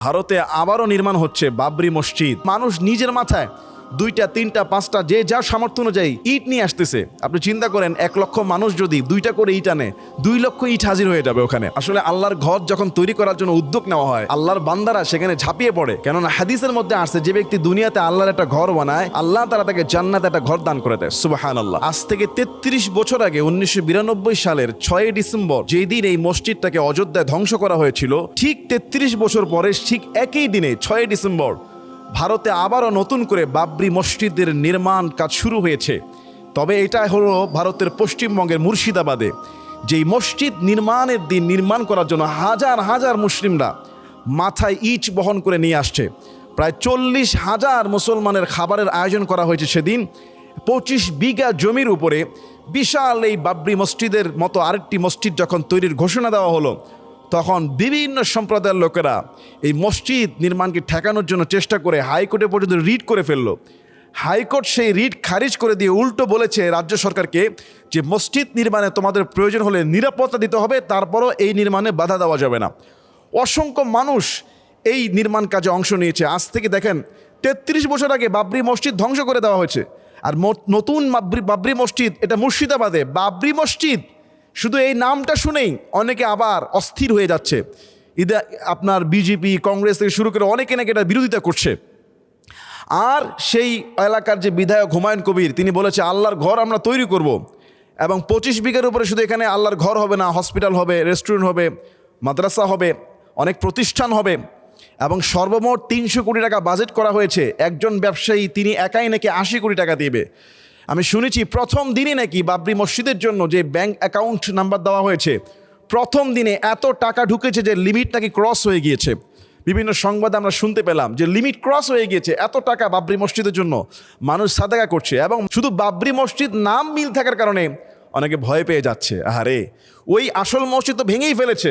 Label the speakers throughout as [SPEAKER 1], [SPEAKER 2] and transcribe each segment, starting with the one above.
[SPEAKER 1] ভারতে আবারও নির্মাণ হচ্ছে বাবরি মসজিদ। মানুষ নিজের মাথায় দুইটা, তিনটা, পাঁচটা, যে যার সামর্থ্য অনুযায়ী ইট নিয়ে আসতেছে। আপনি চিন্তা করেন, এক লক্ষ মানুষ যদি দুইটা করে ইট আনে, দুই লক্ষ ইট হাজির হয়ে যাবে ওখানে। আসলে আল্লাহর ঘর যখন তৈরি করার জন্য উদ্যোগ নেওয়া হয়, আল্লাহর বান্দারা সেখানে ঝাঁপিয়ে পড়ে। কেননা হাদিসের মধ্যে আসছে, যে ব্যক্তি দুনিয়াতে আল্লাহর একটা ঘর বানায়, আল্লাহ তারা তাকে জান্নাতে একটা ঘর দান করে দেয়। সুবাহান আল্লাহ আজ থেকে তেত্রিশ বছর আগে উনিশশো বিরানব্বই সালের ছয় ডিসেম্বর, যেই দিন এই মসজিদটাকে অযোধ্যায় ধ্বংস করা হয়েছিল, ঠিক তেত্রিশ বছর পরে ঠিক একই দিনে, ছয় ডিসেম্বর ভারতে আবারও নতুন করে বাবরি মসজিদের নির্মাণ কাজ শুরু হয়েছে। তবে এটা হলো ভারতের পশ্চিমবঙ্গের মুর্শিদাবাদে। যেই মসজিদ নির্মাণের দিন নির্মাণ করার জন্য হাজার হাজার মুসলিমরা মাথায় ইট বহন করে নিয়ে আসছে। প্রায় চল্লিশ হাজার মুসলমানের খাবারের আয়োজন করা হয়েছে সেদিন। পঁচিশ বিঘা জমির উপরে বিশাল এই বাবরি মসজিদের মতো আরেকটি মসজিদ যখন তৈরির ঘোষণা দেওয়া হলো তখন বিভিন্ন সম্প্রদায়ের লোকেরা এই মসজিদ নির্মাণকে ঠেকানোর জন্য চেষ্টা করে হাইকোর্টে পর্যন্ত রিট করে ফেলল। হাইকোর্ট সেই রিট খারিজ করে দিয়ে উল্টো বলেছে রাজ্য সরকারকে যে মসজিদ নির্মাণে তোমাদের প্রয়োজন হলে নিরাপত্তা দিতে হবে, তারপরও এই নির্মাণে বাধা দেওয়া যাবে না। অসংখ্য মানুষ এই নির্মাণ কাজে অংশ নিয়েছে। আজ থেকে দেখেন, তেত্রিশ বছর আগে বাবরি মসজিদ ধ্বংস করে দেওয়া হয়েছে। আর নতুন বাবরি বাবরি মসজিদ, এটা মুর্শিদাবাদে। বাবরি মসজিদ শুধু এই নামটা শুনেই অনেকে আবার অস্থির হয়ে যাচ্ছে। ইদা, আপনার বিজেপি, কংগ্রেস থেকে শুরু করে অনেকে নাকি এটা বিরোধিতা করছে। আর সেই এলাকার যে বিধায়ক হুমায়ুন কবির, তিনি বলেছে, আল্লাহর ঘর আমরা তৈরি করব। এবং পঁচিশ বিঘের উপরে শুধু এখানে আল্লাহর ঘর হবে না, হসপিটাল হবে, রেস্টুরেন্ট হবে, মাদ্রাসা হবে, অনেক প্রতিষ্ঠান হবে এবং সর্বমোট তিনশো কোটি টাকা বাজেট করা হয়েছে। একজন ব্যবসায়ী, তিনি একাই নাকি আশি কোটি টাকা দিবে। আমি শুনেছি প্রথম দিনই নাকি বাবরি মসজিদের জন্য যে ব্যাংক অ্যাকাউন্ট নাম্বার দেওয়া হয়েছে, প্রথম দিনে এত টাকা ঢুকেছে যে লিমিট নাকি ক্রস হয়ে গিয়েছে। বিভিন্ন সংবাদে আমরা শুনতে পেলাম যে লিমিট ক্রস হয়ে গিয়েছে এত টাকা বাবরি মসজিদের জন্য। মানুষ সাদাকা করছে এবং শুধু বাবরি মসজিদ নাম মিল থাকার কারণে অনেকে ভয় পেয়ে যাচ্ছে। আহারে, ওই আসল মসজিদ তো ভেঙেই ফেলেছে।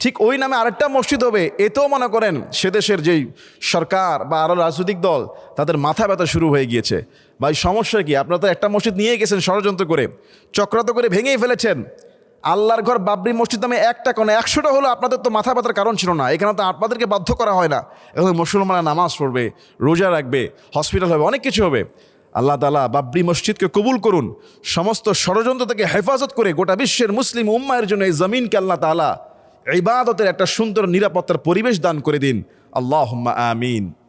[SPEAKER 1] ঠিক ওই নামে আরেকটা মসজিদ হবে, এতেও মনে করেন সে দেশের যেই সরকার বা আরও রাজনৈতিক দল, তাদের মাথা ব্যথা শুরু হয়ে গিয়েছে। ভাই, সমস্যা কি? আপনারা তো একটা মসজিদ নিয়ে গেছেন ষড়যন্ত্র করে, চক্রান্ত করে ভেঙেই ফেলেছেন। আল্লাহর ঘর বাবরি মসজিদ নামে একটা কোনো একশোটা হলো আপনাদের তো মাথা ব্যথার কারণ ছিল না, এখানে তো আপনাদেরকে বাধ্য করা হয় না। এখন মুসলমানরা নামাজ পড়বে, রোজা রাখবে, হসপিটাল হবে, অনেক কিছু হবে। আল্লাহ তালা বাবরি মসজিদকে কবুল করুন, সমস্ত ষড়যন্ত্র থেকে হেফাজত করে গোটা বিশ্বের মুসলিম উম্মায়ের জন্য এই জমিনকে আল্লাহ তালা ইবাদতের একটা সুন্দর নিরাপত্তার পরিবেশ দান করে দিন। আল্লাহ আমিন।